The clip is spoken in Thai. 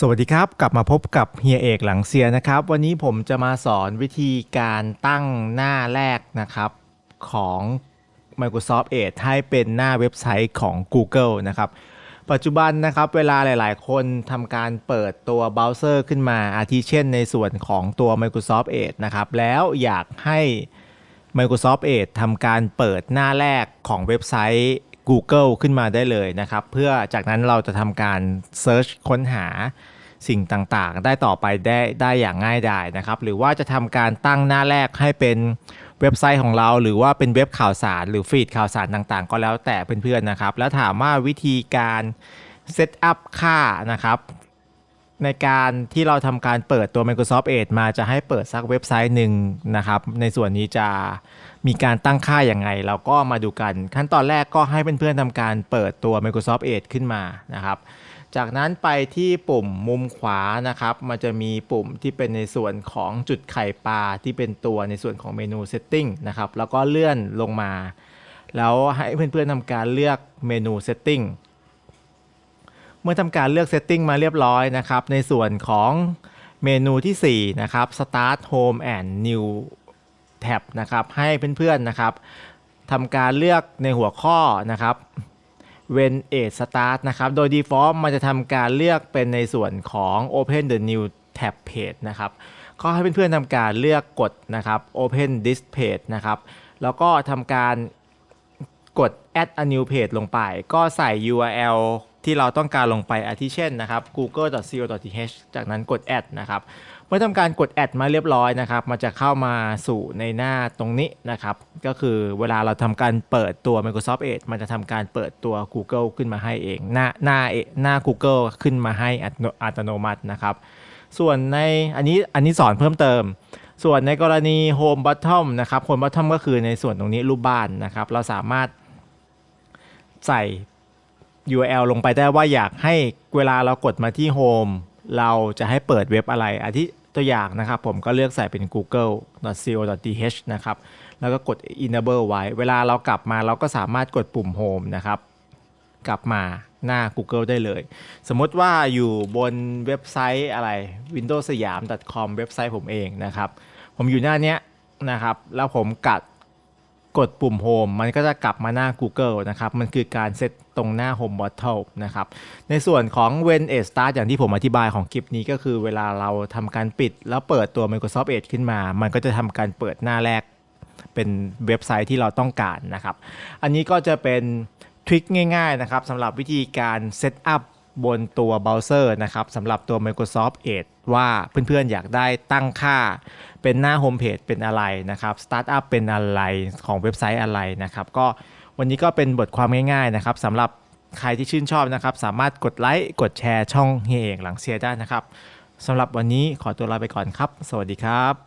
สวัสดีครับ กลับมาพบกับเฮียเอกหลังเซียนะครับ วันนี้ผมจะมาสอนวิธีการตั้งหน้าแรกนะครับ ของ Microsoft Edge ให้เป็นหน้าเว็บไซต์ของ Google นะครับ ปัจจุบันนะครับเวลาหลาย ๆ คนทำการเปิดตัวเบราว์เซอร์ขึ้นมา อาทิเช่นในส่วนของตัว Microsoft Edge นะครับ แล้วอยากให้ Microsoft Edge ทำการเปิดหน้าแรกของเว็บไซต์ Google ขึ้นมาได้เลยนะครับ เพื่อจากนั้นเราจะทำการ Search ค้นหาสิ่งต่างๆ ได้ต่อไปได้ได้อย่างง่ายดายนะครับ หรือว่าจะทำการตั้งหน้าแรกให้เป็นเว็บไซต์ของเรา หรือว่าเป็นเว็บข่าวสารหรือฟีดข่าวสารต่างๆ ก็แล้วแต่เพื่อนๆนะครับ แล้วถามว่าวิธีการเซตอัพค่านะครับ ในการที่เราทำการเปิดตัว Microsoft Edge มาจะให้เปิดสักเว็บไซต์หนึ่งนะครับ ในส่วนนี้จะมีการตั้งค่าอย่างไง เราก็มาดูกัน ขั้นตอนแรกก็ให้เพื่อนๆทำการเปิดตัว Microsoft Edge ขึ้นมานะครับ จากนั้นไปที่ปุ่มมุมขวานะครับ มันจะมีปุ่มที่เป็นในส่วนของจุดไข่ปลาที่เป็นตัวในส่วนของเมนู Setting นะครับ แล้วก็เลื่อนลงมา แล้วให้เพื่อนๆทำการเลือกเมนู Setting มื่อทำการเลือก Setting มาเรียบร้อยนะครับ ในส่วนของเมนูที่ 4 นะครับ Start Home and New Tab นะครับ ให้เพื่อนๆนะครับทำการเลือกในหัวข้อนะครับ When Age Start นะครับ โดย default มันจะทำการเลือกเป็นในส่วนของ Open the New Tab Page นะครับ ก็ให้เพื่อนๆทำการเลือกกดนะครับ Open this page นะครับ แล้วก็ทำการกด add a new page ลงไป ก็ใส่ URL ที่เราต้องการลงไปอาทิเช่นนะครับ google.co.th จากนั้นกด add นะครับเมื่อทำการกด add มาเรียบร้อยนะครับ มันจะเข้ามาสู่ในหน้าตรงนี้นะครับ ก็คือเวลาเราทำการเปิดตัว Microsoft Edge มันจะทำการเปิดตัว Google ขึ้นมาให้เอง หน้าหน้าหน้า Google ขึ้นมาให้อัตโนมัตินะครับ ส่วนในอันนี้อันนี้สอนเพิ่มเติม ส่วนในกรณี Home Bottom นะครับ Home Bottom ก็คือในส่วนตรงนี้รูปบ้านนะครับ เราสามารถใส่ URL ลงไปได้ว่าอยากให้เวลาเรากดมาที่ Home เราจะให้เปิดเว็บอะไรอาทิตัวอย่างนะครับ ผมก็เลือกใส่เป็น google.co.th นะครับ แล้วก็กด enable ไว้ เวลาเรากลับมาเราก็สามารถกดปุ่ม Home นะครับ กลับมาหน้า Google ได้เลย สมมติว่าอยู่บนเว็บไซต์อะไร windows สยาม .com เว็บไซต์ผมเองนะครับ ผมอยู่หน้าเนี้ยนะครับ แล้วผมกัด กดปุ่ม Home มันก็จะกลับมาหน้า Google นะครับ มันคือการเซตตรงหน้า Home Bottle นะครับ ในส่วนของ When Edge Start อย่างที่ผมอธิบายของคลิปนี้ก็คือเวลาเราทำการปิด แล้วเปิดตัว Microsoft Edge ขึ้นมา มันก็จะทำการเปิดหน้าแรก เป็นเว็บไซต์ที่เราต้องการนะครับ อันนี้ก็จะเป็นทริคง่ายๆนะครับสำหรับวิธีการเซตอัพ บนตัวเบราว์เซอร์นะครับสำหรับตัว Microsoft Edge ว่าเพื่อนๆอยากได้ตั้งค่า เป็นหน้าโฮมเพจเป็นอะไรนะครับสตาร์ทอัพเป็นอะไรของเว็บไซต์อะไรนะครับก็วันนี้ก็เป็นบทความง่ายๆนะครับสำหรับใครที่ชื่นชอบนะครับ สามารถกดไลค์กดแชร์ช่องเฮียเอกหลังเซียได้นะครับสำหรับวันนี้ขอตัวลาไปก่อนครับ สวัสดีครับ